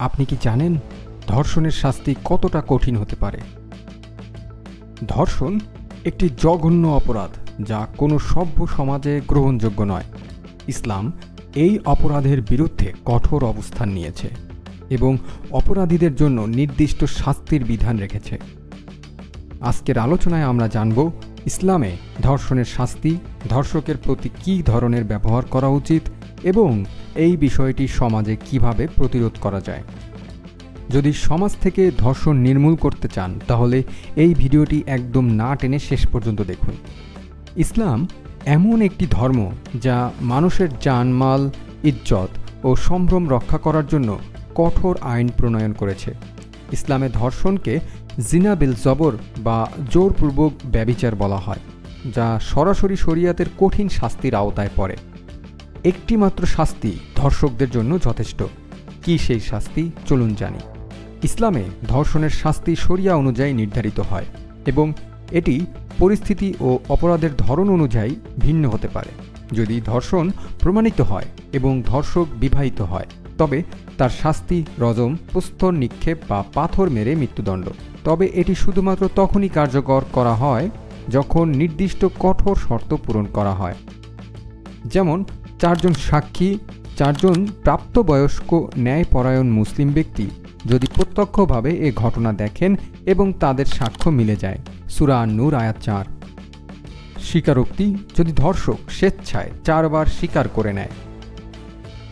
আপনি কি জানেন ধর্ষণের শাস্তি কতটা কঠিন হতে পারে? ধর্ষণ একটি জঘন্য অপরাধ যা কোনো সভ্য সমাজে গ্রহণযোগ্য নয়। ইসলাম এই অপরাধের বিরুদ্ধে কঠোর অবস্থান নিয়েছে এবং অপরাধীদের জন্য নির্দিষ্ট শাস্তির বিধান রেখেছে। আজকের আলোচনায় আমরা জানব, ইসলামে ধর্ষণের শাস্তি, ধর্ষকের প্রতি কী ধরনের ব্যবহার করা উচিত এবং এই বিষয়টি সমাজে কীভাবে প্রতিরোধ করা যায়? যদি সমাজ থেকে ধর্ষণ নির্মূল করতে চান, তাহলে এই ভিডিওটি একদম না টেনে শেষ পর্যন্ত দেখুন। ইসলাম এমন একটি ধর্ম যা মানুষের জানমাল, ইজ্জত ও সম্ভ্রম রক্ষা করার জন্য কঠোর আইন প্রণয়ন করেছে। ইসলামে ধর্ষণকে জিনাবিল জবর বা জোরপূর্বক ব্যবিচার বলা হয়, যা সরাসরি শরিয়াতের কঠিন শাস্তির আওতায় পড়ে। একটি মাত্র শাস্তি ধর্ষকদের জন্য যথেষ্ট। কি সেই শাস্তি? চলুন জানি। ইসলামে ধর্ষণের শাস্তি শরিয়া অনুযায়ী নির্ধারিত হয় এবং এটি পরিস্থিতি ও অপরাধের ধরন অনুযায়ী ভিন্ন হতে পারে। যদি ধর্ষণ প্রমাণিত হয় এবং ধর্ষক বিবাহিত হয়, তবে তার শাস্তি রজম প্রস্তর নিক্ষেপ বা পাথর মেরে মৃত্যুদণ্ড। তবে এটি শুধুমাত্র তখনই কার্যকর করা হয় যখন নির্দিষ্ট কঠোর শর্ত পূরণ করা হয়। যেমন চারজন সাক্ষী, চারজন প্রাপ্তবয়স্ক ন্যায়পরায়ণ মুসলিম ব্যক্তি। যদি প্রত্যক্ষভাবে এ ঘটনা দেখেন এবং তাদের সাক্ষ্য মিলে যায়। সুরা নূর আয়াত চার। স্বীকারোক্তি, যদি ধর্ষক স্বেচ্ছায় চারবার স্বীকার করে নেয়।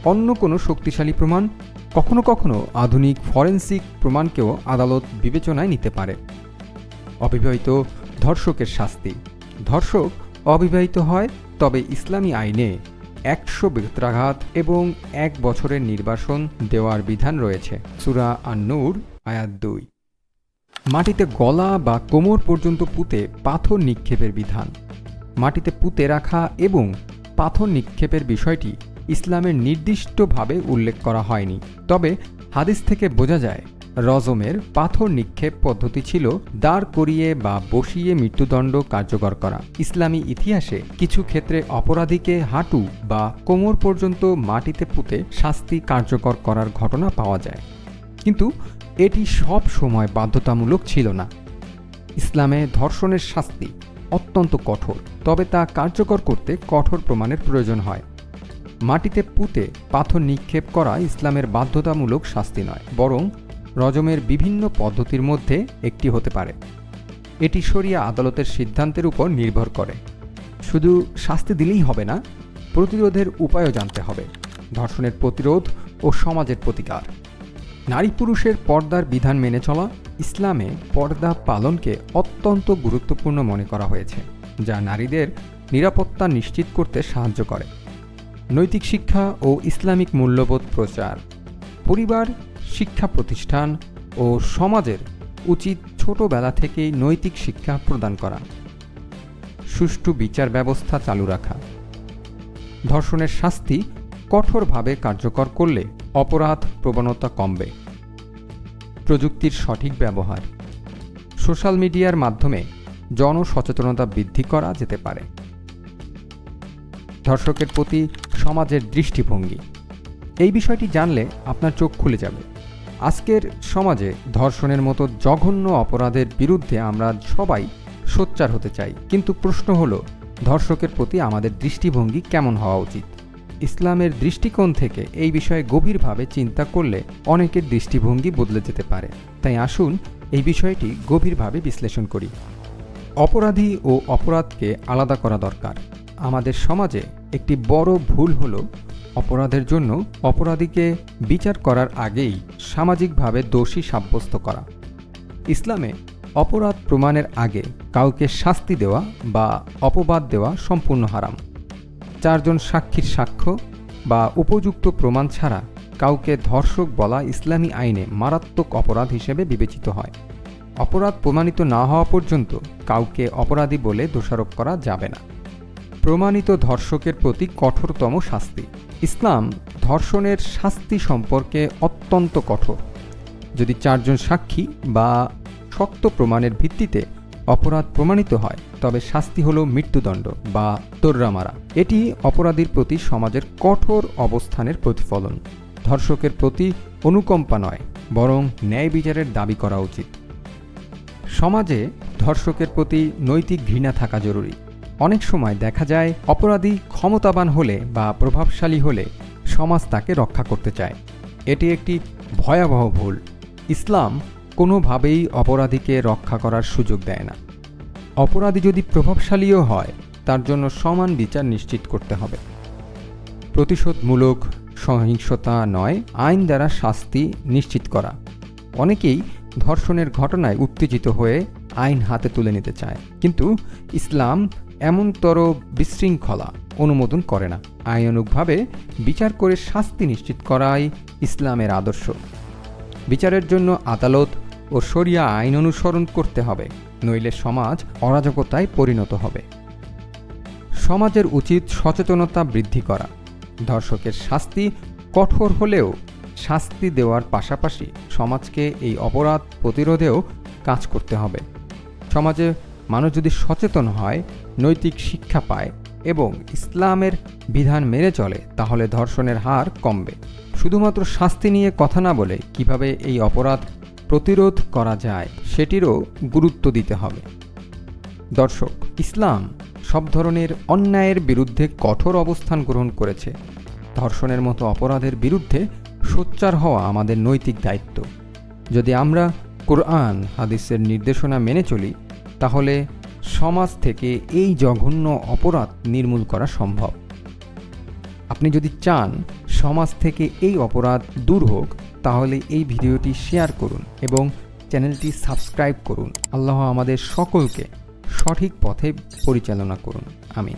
অন্য কোনো শক্তিশালী প্রমাণ? কখনো কখনো আধুনিক ফরেন্সিক প্রমাণকেও আদালত বিবেচনায় নিতে পারে। অবিবাহিত ধর্ষকের শাস্তি। ধর্ষক অবিবাহিত হয়, তবে ইসলামী আইনে একশো বেত্রাঘাত এবং এক বছরের নির্বাসন দেওয়ার বিধান রয়েছে। সুরা আন্নুর, আয়াত দুই। মাটিতে গলা বা কোমর পর্যন্ত পুঁতে পাথর নিক্ষেপের বিধান। মাটিতে পুঁতে রাখা এবং পাথর নিক্ষেপের বিষয়টি ইসলামের নির্দিষ্টভাবে উল্লেখ করা হয়নি। তবে হাদিস থেকে বোঝা যায় রজমের পাথর নিক্ষেপ পদ্ধতি ছিল দাঁড় করিয়ে বা বসিয়ে মৃত্যুদণ্ড কার্যকর করা। ইসলামী ইতিহাসে কিছু ক্ষেত্রে অপরাধীকে হাঁটু বা কোমর পর্যন্ত মাটিতে পুঁতে শাস্তি কার্যকর করার ঘটনা পাওয়া যায়। কিন্তু এটি সব সময় বাধ্যতামূলক ছিল না। ইসলামে ধর্ষণের শাস্তি অত্যন্ত কঠোর, তবে তা কার্যকর করতে কঠোর প্রমাণের প্রয়োজন হয়। মাটিতে পুঁতে পাথর নিক্ষেপ করা ইসলামের বাধ্যতামূলক শাস্তি নয়, বরং রজমের বিভিন্ন পদ্ধতির মধ্যে একটি হতে পারে। এটি সরিয়া আদালতের সিদ্ধান্তের উপর নির্ভর করে। শুধু শাস্তি দিলেই হবে না, প্রতিরোধের উপায়ও জানতে হবে, ধর্ষণের প্রতিরোধ ও সমাজের প্রতিকার। নারী পুরুষের পর্দার বিধান মেনে চলা ইসলামে পর্দা পালনকে অত্যন্ত গুরুত্বপূর্ণ মনে করা হয়েছে, যা নারীদের নিরাপত্তা নিশ্চিত করতে সাহায্য করে। নৈতিক শিক্ষা ও ইসলামিক মূল্যবোধ প্রচার। পরিবার শিক্ষা প্রতিষ্ঠান ও সমাজের উচিত ছোটবেলা থেকেই নৈতিক শিক্ষা প্রদান করা। সুষ্ঠু বিচার ব্যবস্থা চালু রাখা। ধর্ষণের শাস্তি কঠোরভাবে কার্যকর করলে অপরাধ প্রবণতা কমবে। প্রযুক্তির সঠিক ব্যবহার। সোশ্যাল মিডিয়ার মাধ্যমে জনসচেতনতা বৃদ্ধি করা যেতে পারে। ধর্ষকের প্রতি সমাজের দৃষ্টিভঙ্গি। এই বিষয়টি জানলে আপনার চোখ খুলে যাবে। আজকের সমাজে ধর্ষণের মতো জঘন্য অপরাধের বিরুদ্ধে আমরা সবাই সোচ্চার হতে চাই। কিন্তু প্রশ্ন হলো, ধর্ষকের প্রতি আমাদের দৃষ্টিভঙ্গি কেমন হওয়া উচিত? ইসলামের দৃষ্টিকোণ থেকে এই বিষয়ে গভীরভাবে চিন্তা করলে অনেকের দৃষ্টিভঙ্গি বদলে যেতে পারে। তাই আসুন এই বিষয়টি গভীরভাবে বিশ্লেষণ করি। অপরাধী ও অপরাধকে আলাদা করা দরকার। আমাদের সমাজে একটি বড় ভুল হল অপরাধের জন্য অপরাধীকে বিচার করার আগেই সামাজিকভাবে দোষী সাব্যস্ত করা। ইসলামে অপরাধ প্রমাণের আগে কাউকে শাস্তি দেওয়া বা অপবাদ দেওয়া সম্পূর্ণ হারাম। চারজন সাক্ষীর সাক্ষ্য বা উপযুক্ত প্রমাণ ছাড়া কাউকে ধর্ষক বলা ইসলামী আইনে মারাত্মক অপরাধ হিসেবে বিবেচিত হয়। অপরাধ প্রমাণিত না হওয়া পর্যন্ত কাউকে অপরাধী বলে দোষারোপ করা যাবে না। প্রমাণিত ধর্ষকের প্রতি কঠোরতম শাস্তি। ইসলাম ধর্ষণের শাস্তি সম্পর্কে অত্যন্ত কঠোর। যদি চারজন সাক্ষী বা শক্ত প্রমাণের ভিত্তিতে অপরাধ প্রমাণিত হয়, তবে শাস্তি হল মৃত্যুদণ্ড বা তোর্রা মারা এটি অপরাধীর প্রতি সমাজের কঠোর অবস্থানের প্রতিফলন। ধর্ষকের প্রতি অনুকম্পা নয়, বরং ন্যায় বিচারের দাবি করা উচিত। সমাজে ধর্ষকের প্রতি নৈতিক ঘৃণা থাকা জরুরি। অনেক সময় দেখা যায় অপরাধী ক্ষমতাবান হলে বা প্রভাবশালী হলে সমাজ তাকে রক্ষা করতে চায়। এটি একটি ভয়াবহ ভুল। ইসলাম কোনোভাবেই অপরাধীকে রক্ষা করার সুযোগ দেয় না। অপরাধী যদি প্রভাবশালীও হয়, তার জন্য সমান বিচার নিশ্চিত করতে হবে। প্রতিশোধমূলক সহিংসতা নয়, আইন দ্বারা শাস্তি নিশ্চিত করা। অনেকেই ধর্ষণের ঘটনায় উত্তেজিত হয়ে আইন হাতে তুলে নিতে চায়। কিন্তু ইসলাম এমনতর বিশৃঙ্খলা অনুমোদন করে না। আইনানুগভাবে বিচার করে শাস্তি নিশ্চিত করাই ইসলামের আদর্শ। বিচারের জন্য আদালত ও শরিয়া আইন অনুসরণ করতে হবে, নইলে সমাজ অরাজকতায় পরিণত হবে। সমাজের উচিত সচেতনতা বৃদ্ধি করা। ধর্ষকের শাস্তি কঠোর হলেও শাস্তি দেওয়ার পাশাপাশি সমাজকে এই অপরাধ প্রতিরোধেও কাজ করতে হবে। সমাজে মানুষ যদি সচেতন হয়, নৈতিক শিক্ষা পায় এবং ইসলামের বিধান মেনে চলে, তাহলে ধর্ষণের হার কমবে। শুধুমাত্র শাস্তি নিয়ে কথা না বলে কীভাবে এই অপরাধ প্রতিরোধ করা যায়, সেটিরও গুরুত্ব দিতে হবে। দর্শক, ইসলাম সব ধরনের অন্যায়ের বিরুদ্ধে কঠোর অবস্থান গ্রহণ করেছে। ধর্ষণের মতো অপরাধের বিরুদ্ধে সোচ্চার হওয়া আমাদের নৈতিক দায়িত্ব। যদি আমরা কোরআন, হাদিসের নির্দেশনা মেনে চলি তাহলে সমাজ থেকে এই জঘন্য অপরাধ নির্মূল করা সম্ভব। আপনি যদি চান সমাজ থেকে এই অপরাধ দূর হোক, তাহলে এই ভিডিওটি শেয়ার করুন এবং চ্যানেলটি সাবস্ক্রাইব করুন। আল্লাহ আমাদের সকলকে সঠিক পথে পরিচালনা করুন। আমিন।